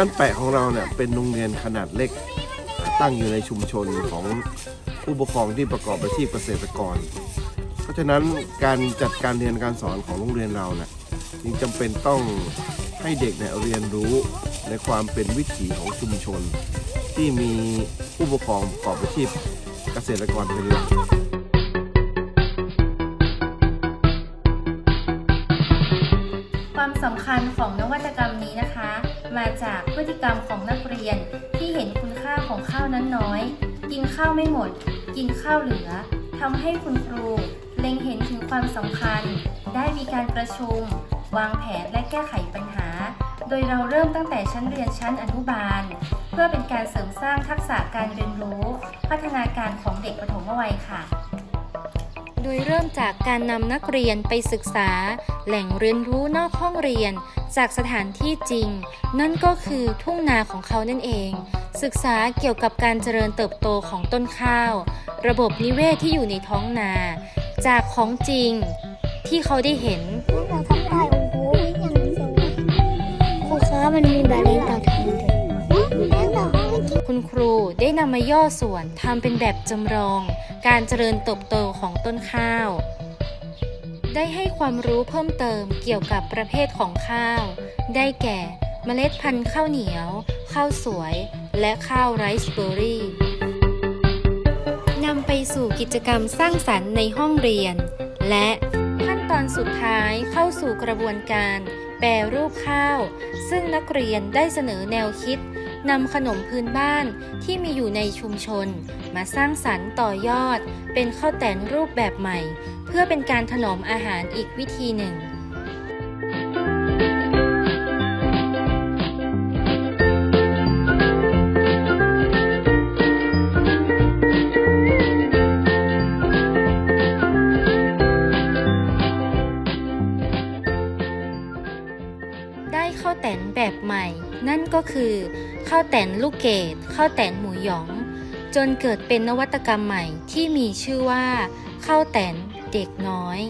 บ้านแปะของเราเนี่ยเป็นโรงเรียนขนาดเล็ก ตั้งอยู่ในชุมชนของผู้ปกครองที่ประกอบอาชีพเกษตรกร เพราะฉะนั้นการจัดการเรียนการสอนของโรงเรียนเราเนี่ยจึงจำเป็นต้องให้เด็กเนี่ยเรียนรู้ในความเป็นวิถีของชุมชน ที่มีผู้ปกครองประกอบอาชีพเกษตรกรเป็นหลัก สำคัญของนวัตกรรมนี้นะคะ มาจากพฤติกรรมของนักเรียนที่เห็นคุณค่าของข้าวนั้นน้อย กินข้าวไม่หมด กินข้าวเหลือทำให้คุณครู เล็งเห็นถึงความสำคัญ ได้มีการประชุม วางแผนและแก้ไขปัญหา โดยเราเริ่มตั้งแต่ชั้นเรียนชั้นอนุบาล เพื่อเป็นการเสริมสร้างทักษะการเรียนรู้ พัฒนาการของเด็กปฐมวัยค่ะ โดยเริ่มจากการนำนักเรียนไปศึกษา แหล่งเรียนรู้นอกห้องเรียน จากสถานที่จริง นั่นก็คือทุ่งนาของเขานั่นเอง ศึกษาเกี่ยวกับการเจริญเติบโตของต้นข้าว ระบบนิเวศที่อยู่ในท้องนา จากของจริง ที่เขาได้เห็นเราทำได้โอ้โหอย่างนี้เลยครูคะมันมีแบบแรงต่อ นำมาย่อส่วนทำเป็นแบบจำลอง การเจริญเติบโตของต้นข้าว ได้ให้ความรู้เพิ่มเติมเกี่ยวกับประเภทของข้าว ได้แก่เมล็ดพันธุ์ข้าวเหนียว ข้าวสวย และข้าวไรซ์เบอร์รี่นำไปสู่กิจกรรมสร้างสรรค์ในห้องเรียน และขั้นตอนสุดท้ายเข้าสู่กระบวนการ แปรรูปข้าว ซึ่งนักเรียนได้เสนอแนวคิด นำขนมพื้นบ้านที่มีอยู่ในชุมชน มาสร้างสรรค์ต่อยอด เป็นข้าวแตนรูปแบบใหม่ เพื่อเป็นการถนอมอาหารอีกวิธีหนึ่ง ตนแบบใหม่ นั่นก็คือข้าวแตนลูกเกดข้าวแตนหมูหยอง จนเกิดเป็นนวัตกรรมใหม่ที่มีชื่อว่าข้าวแตนเด็กน้อย